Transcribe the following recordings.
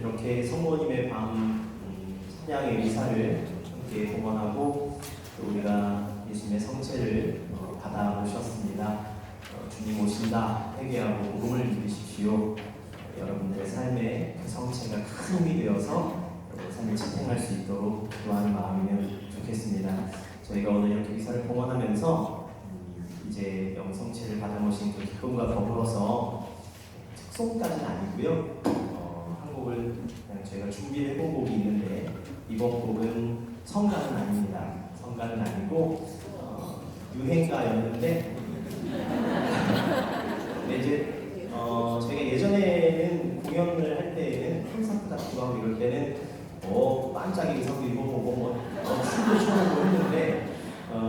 이렇게 성모님의 밤 음, 찬양의 의사를 함께 봉헌하고 또 우리가 예수님의 성체를 어, 받아 오셨습니다. 어, 주님 오신다 회개하고 복음을 누리십시오. 어, 여러분들의 삶에 그 성체가 큰 힘이 되어서 삶을 지탱할 수 있도록 기도하는 마음이면 좋겠습니다. 저희가 오늘 이렇게 의사를 봉헌하면서 음, 이제 영성체를 받아 오신 그 기쁨과 더불어서 특송까지는 아니고요. 곡을 그냥 저희가 준비해 본 곡이 있는데 이번 곡은 성가는 아닙니다. 성가는 아니고 어, 유행가였는데 근데 이제 어, 저희가 예전에는 공연을 할 때에는 콘서트 같은 거 하고 이럴 때는 어 반짝이 의상도 입어보고 뭐 어, 춤도 춰보고 했는데 어,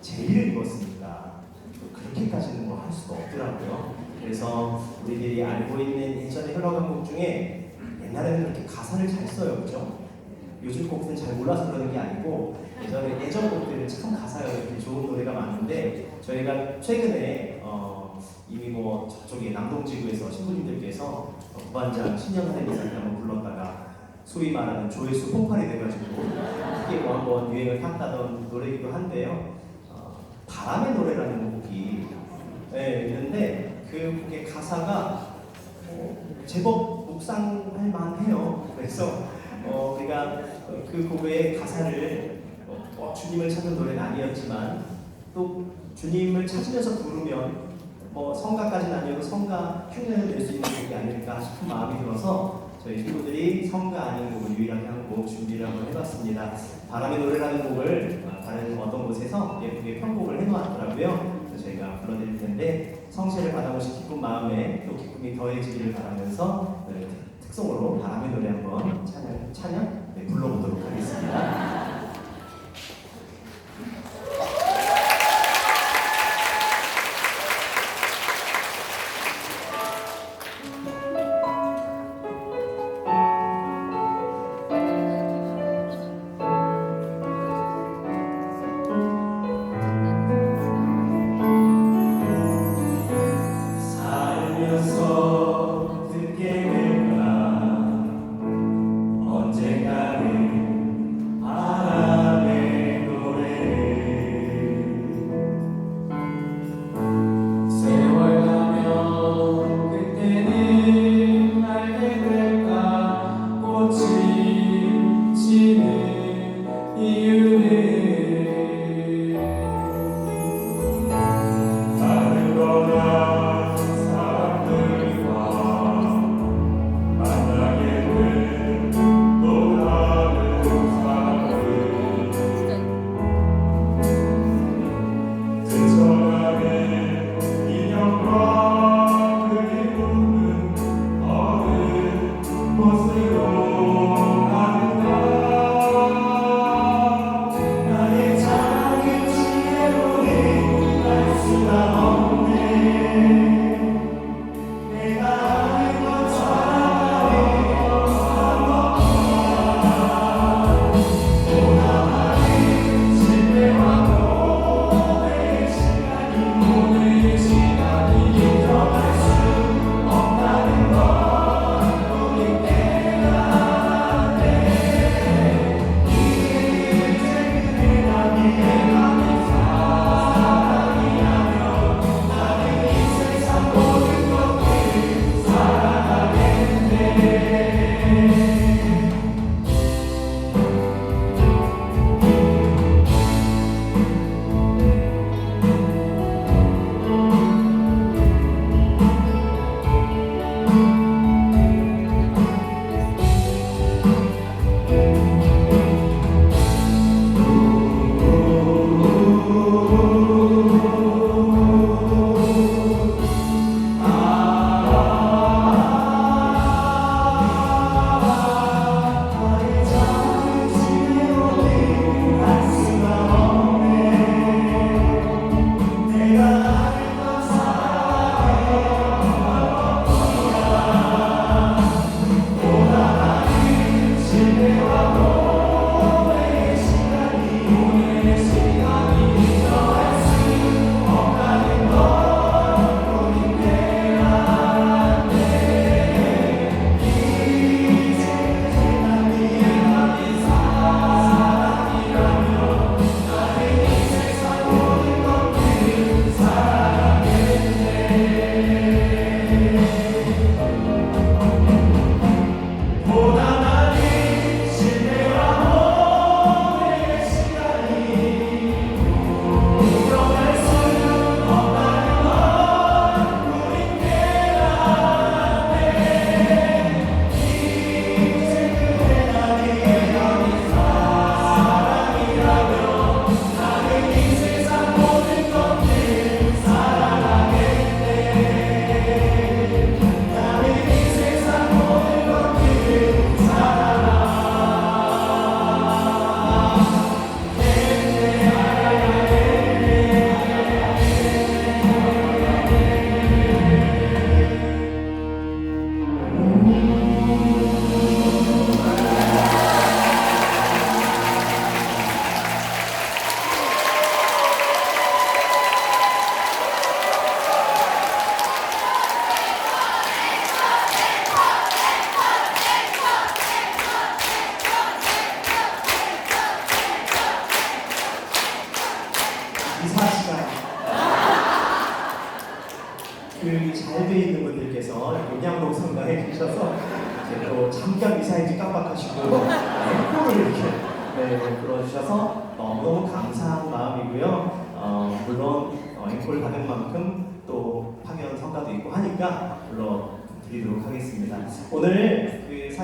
제의를 입었으니까 또 그렇게까지는 뭐 할 수가 없더라고요. 그래서 우리들이 알고 있는 예전에 흘러간 곡 중에 옛날에는 그렇게 가사를 잘 써요, 그죠? 요즘 곡들은 잘 몰라서 그러는 게 아니고 예전에 예전 곡들은 참 가사가 이렇게 좋은 노래가 많은데 저희가 최근에 어, 이미 뭐 저쪽에 남동지구에서 신부님들께서 어, 부반장 신년 할애미사를 한번 불렀다가 소위 말하는 조회수 폭발이 돼가지고 크게 뭐 한번 유행을 탔다던 노래이기도 한데요. 어, 바람의 노래라는 곡이 네, 있는데 그 곡의 가사가 어, 제법 묵상할 만해요. 그래서 어, 우리가 그 곡의 가사를 어, 어, 주님을 찾는 노래는 아니었지만 또 주님을 찾으면서 부르면 뭐 성가까지는 아니어도 성가 흉내를 낼 수 있는 곡이 아닐까 싶은 마음이 들어서 저희 친구들이 성가 아닌 곡을 유일하게 한 곡 준비를 한번 해봤습니다. 바람의 노래라는 곡을 어, 다른 어떤 곳에서 예쁘게 편곡을 해놓았더라고요. 그래서 저희가 불러드릴 텐데 성체를 받아보신 기쁜 마음에 또 기쁨이 더해지기를 바라면서 네, 특송으로 바람의 노래 한번 찬양, 찬양 네, 불러보도록 하겠습니다. Amen.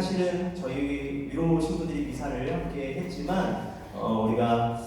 사실은 저희 위로 신부들이 미사를 함께 했지만 어, 우리가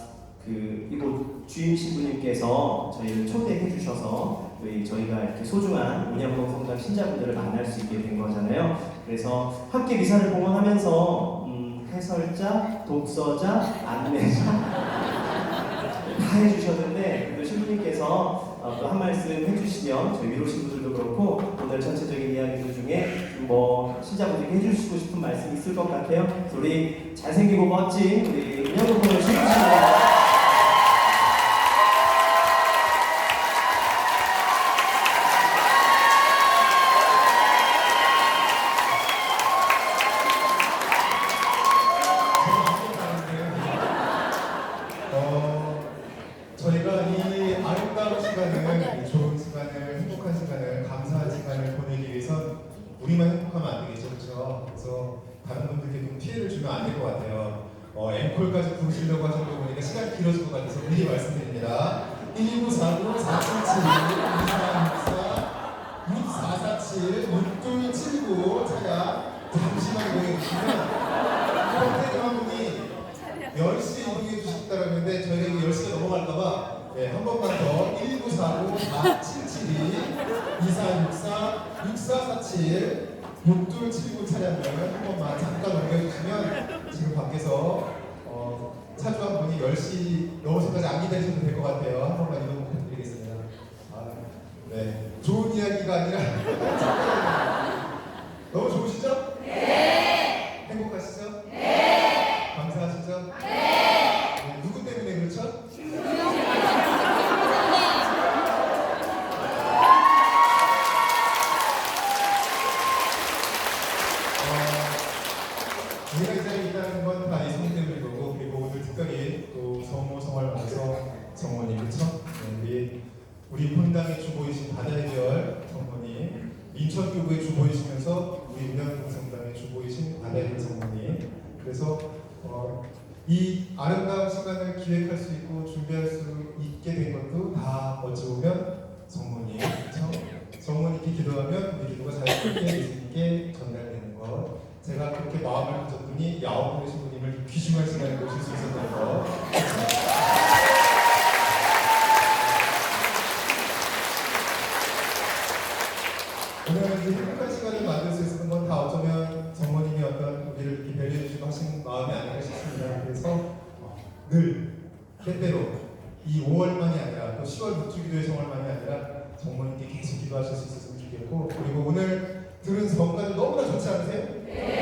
그 이곳 주임 신부님께서 저희를 초대해 주셔서 저희가 이렇게 소중한 운영동 성장 신자분들을 만날 수 있게 된 거잖아요. 그래서 함께 미사를 봉헌하면서 음, 해설자, 독서자, 안내자 다 해주셨는데 또 신부님께서 어, 또한 말씀 해주시면 저희 위로 신부들도 그렇고 오늘 전체적인 이야기들 중에 뭐 신자분들께 해주시고 싶은 말씀 있을 것 같아요. 우리 잘생기고 멋진 우리 운영동 신부 신부 어, 저희가 이 아름다운 시간을, 이 좋은 시간을, 행복한 시간을, 감사한 시간을 보내기 위해선 우리만 행복하면 안 되겠죠, 그렇죠? 그래서 다른 분들께 좀 피해를 주면 안 될 것 같아요. 어, 앵콜까지 부르시려고 하신 거 보니까 시간이 길어질 것 같아서 미리 말씀드립니다. 1949 477 2464 6447 6279 차가 잠시만 한 분이 10시 이동해 주셨다고 했는데 저희가 이거 10시가 넘어갈까봐 네, 한 번만 더 1949 4772 2464 6447 6279 차량을 한 번만 잠깐 넘겨주시면 지금 밖에서 어, 차주 한 분이 10시 넘어서까지 안 기다리셔도 될 것 같아요. 한 번만 이동 부탁드리겠습니다. 아, 네. 좋은 이야기가 아니라 너무 좋으시죠? 네. 행복하시죠? 네. 감사하시죠? 네, 누구 때문에 그렇죠? 어, 우리가 이 자리에 있다는 건 다 이성 때문인 거고 그리고 오늘 특별히 또 성모 성월 방송 성모님 그렇죠? 네, 우리 우리 본당의 주보이신 바다의 별 성모님 인천교구의 주보이시면서 우리 운영동성당의 주보이신 바다의 별 성모님 그래서 어, 이 아름다운 시간을 기획할 수 있고 준비할 수 있게 된 것도 다 어찌 보면 성모님, 그렇죠? 성모님께 기도하면 우리 기도가 잘 크게 예수님께 전달되는 것. 제가 그렇게 마음을 가졌더니 야옹 분의 신부님을 귀중한 시간에 모실 수 있었던 것. 오늘 이 행복한 시간을 만들 수 있었던 건 다 어쩌면 성모님이 어떤 우리를 이렇게 배려해 주시고 하신 마음이 아닐까 싶습니다. 그래서 어, 늘 때때로 이 5월만이 아니라 또 10월 묵주기도의 성월만이 아니라 성모님께 계속 기도하실 수 있었으면 좋겠고 그리고 오늘 들은 성가도 너무나 좋지 않으세요? 네.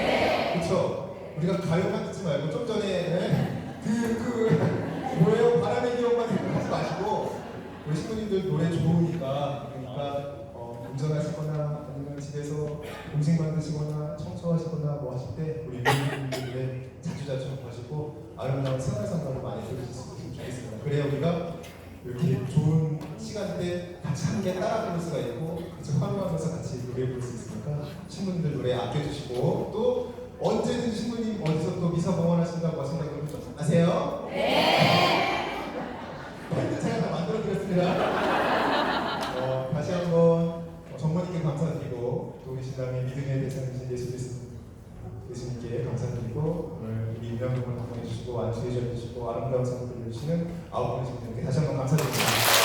우리가 가요만 듣지 말고 좀 전에 네? 그, 그 뭐예요? 바람의 기억만 생각하지 마시고 우리 신부님들 노래 좋으니까 그러니까 어, 운전하시거나 아니면 집에서 음식 만드시거나 청소하시거나 뭐 하실 때 우리 노래 자주자주 하시고 아름다운 생활상가를 많이 들으셨으면 좋겠습니다. 그래야 우리가 이렇게 좋은 시간대 같이 함께 따라 부를 수가 있고 같이 환호하면서 같이 노래 부를 수 있으니까 신부님들 노래 아껴주시고 또 언제든 신부님 어디서 또 미사 봉헌하신다고 하신다고 아세요? 네! 밴드 제가 다 만들어 드렸습니다. 어, 다시 한번 어, 정모님께 감사드리고 또 우리 신랑의 믿음의 대상이신 예수 그리스도 예수님께 감사드리고 오늘 우리 유명동을 방문해 주시고 안수해 주시고 아름다운 상을 들려주시는 아홉 분의 신부님께 다시 한번 감사드립니다.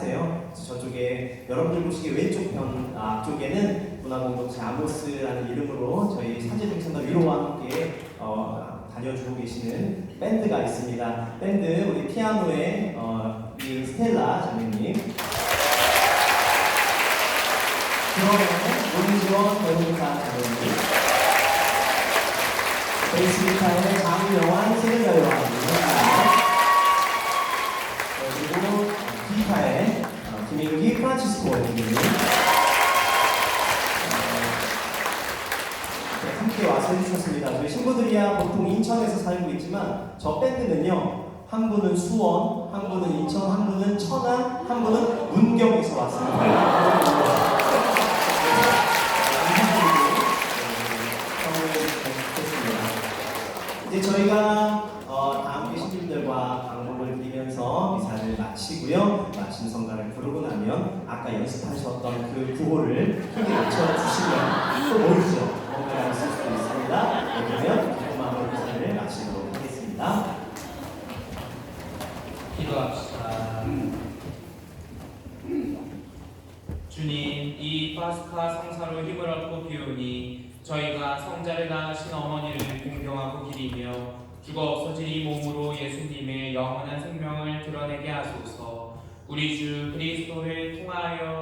하세요. 저쪽에 여러분들 보시기에 왼쪽 편 아, 앞쪽에는 문화공동체 아모스라는 이름으로 저희 공창단 위로와 함께 어, 다녀주고 계시는 밴드가 있습니다. 밴드 우리 피아노의 어, 이 스텔라 자매님 드럼에 문지원 배우사 자매님 베이스 기타의 장영환 세대자여왕님 그리고 기타의 어, 네, 함께 와서 해주셨습니다. 저희 친구들이야 보통 인천에서 살고 있지만 저 밴드는요 한 분은 수원, 한 분은 인천, 한 분은 천안, 한 분은 문경에서 왔습니다. 이제 저희가 연습하셨던 그 구호를 크게 외쳐주시면 또 모르죠. 뭔가를 쓸 수도 있습니다. 그러면 마음으로 미사를 마치도록 하겠습니다. 기도합시다. 주님, 이 파스카 성사로 힘을 얻고 비우니 저희가 성자를 낳으신 어머니를 공경하고 기리며 죽어 없어진 이 몸으로 예수님의 영원한 생명을 드러내게 하소서. 우리 주 그리스도를 통하여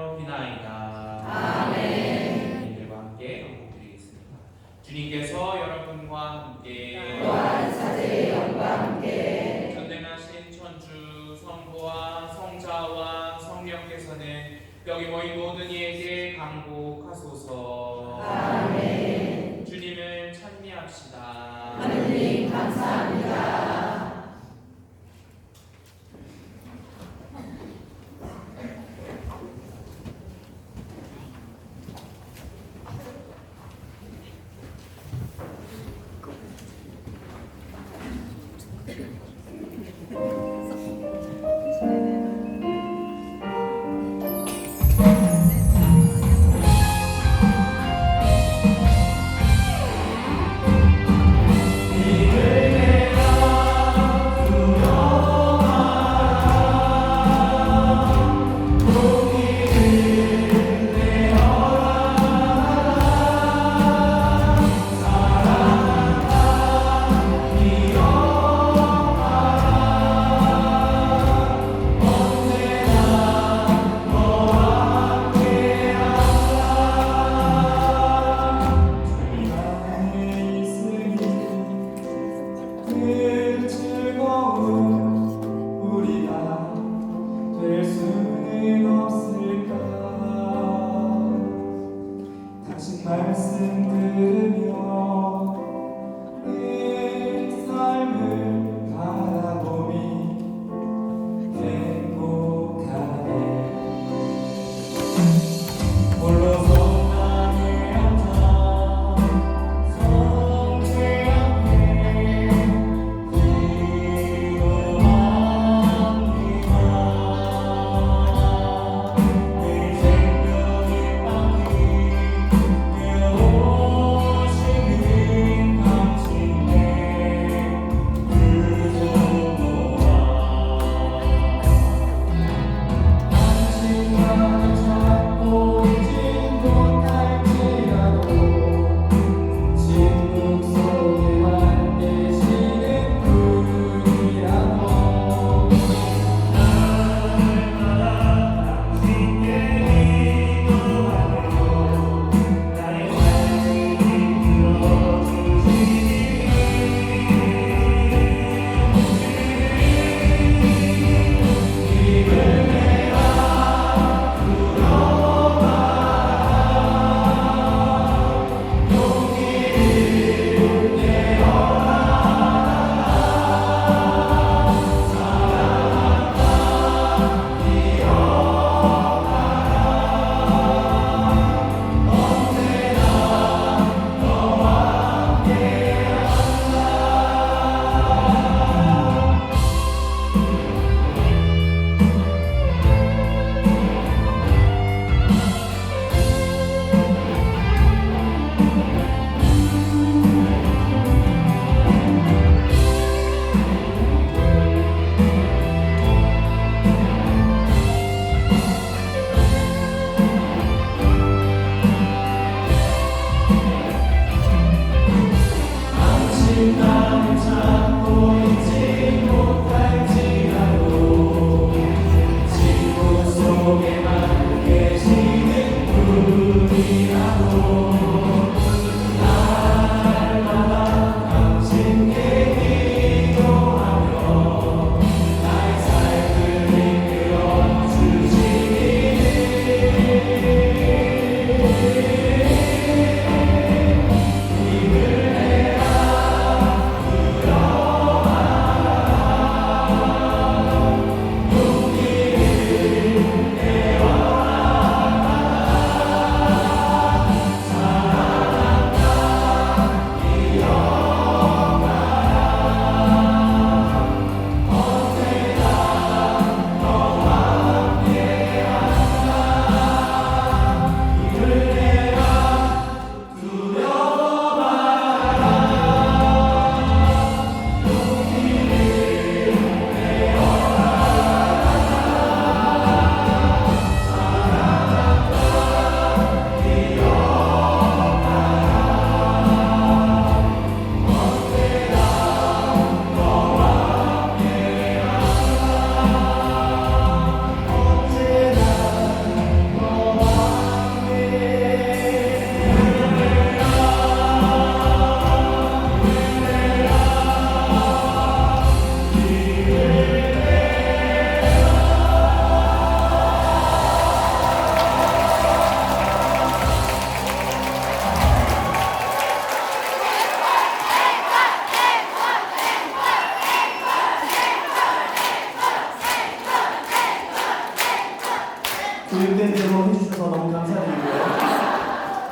교육된 대로 해주셔서 너무 감사드리고요.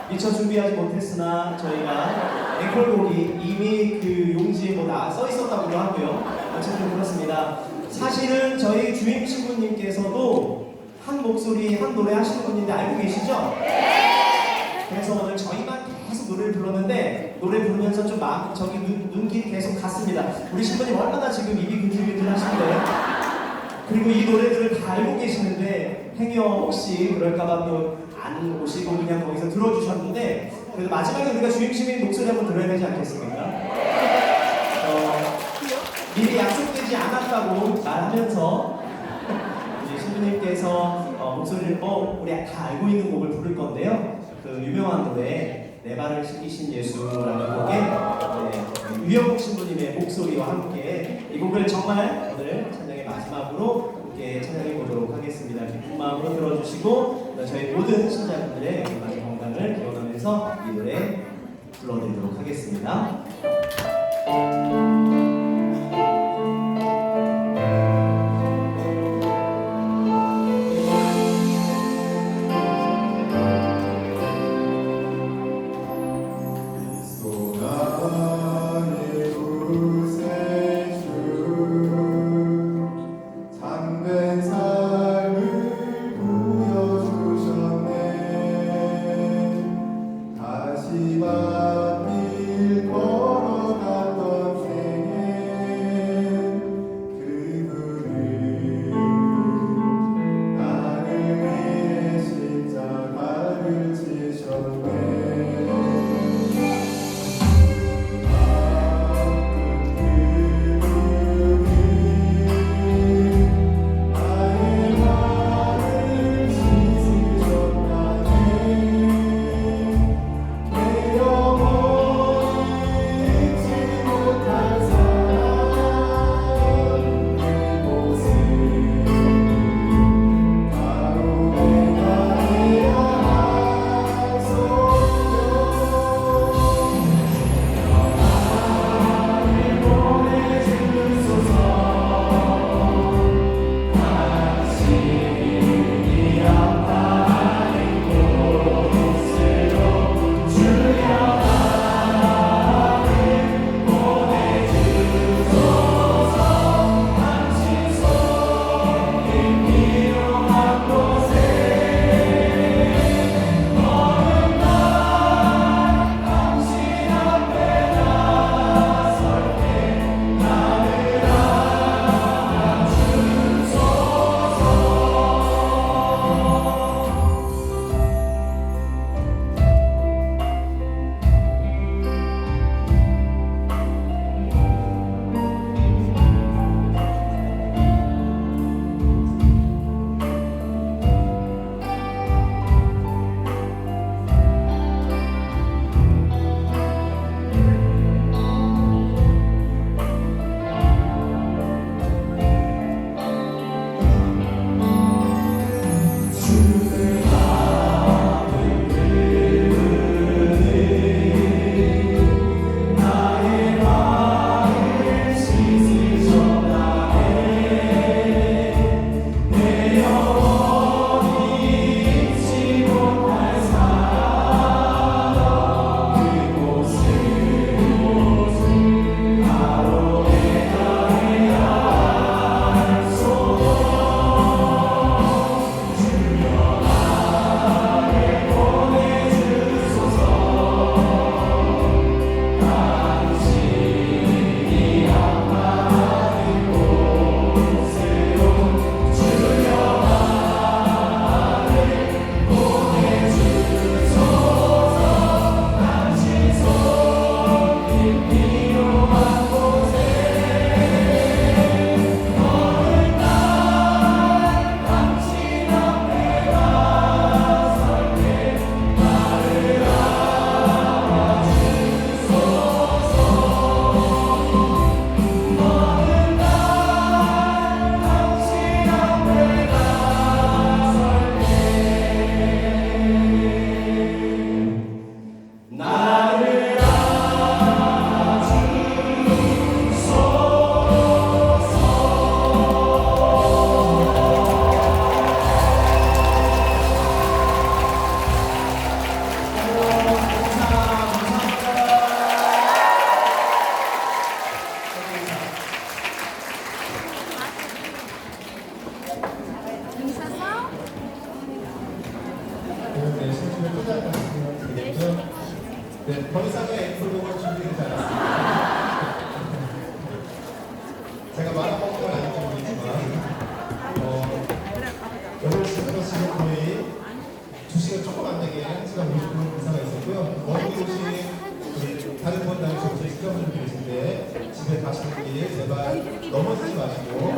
미처 준비하지 못했으나 저희가 앵콜곡이 이미 그 용지에 뭐써 있었다고 하고요. 어쨌든 그렇습니다. 사실은 저희 주임 신부님께서도 한 목소리 한 노래 하시는 분인데 알고 계시죠? 그래서 오늘 저희만 계속 노래를 불렀는데 노래 부르면서 좀 마음 저기 눈, 눈길이 계속 갔습니다. 우리 신부님 얼마나 지금 입이 근질근질 하신데 그리고 이 노래들을 다 알고 계시는데 행여 혹시 그럴까봐 또 안 오시고 그냥 거기서 들어주셨는데 그래도 마지막에 우리가 주임 시민 목소리 한번 들어야 되지 않겠습니까? 어, 미리 약속되지 않았다고 말하면서 이제 신부님께서 어, 목소리를 어 우리 다 알고 있는 곡을 부를 건데요. 그 유명한 노래 내 발을 시키신 예수라는 곡에 네, 유영국 신부님의 목소리와 함께 이 곡을 정말 오늘 찬양의 마지막으로 함께 찬양해 보도록 하겠습니다. 기쁜 마음으로 들어주시고 저희 모든 신자분들의 건강을 기원하면서 이 노래 불러드리도록 하겠습니다. 있고요. 네, 더 이상의 앵콜곡은 준비되지 않았습니다. 제가 말아먹은 건 아닌지 모르겠지만 어, 여덟 시부터 지금 거의 2시간 조금 안 되게 1시간 50분 이상가 있었고요. 먼길 오신 다른 분들이 저희 시청자분들 계신데 집에 가시는 길 제발 넘어지지 마시고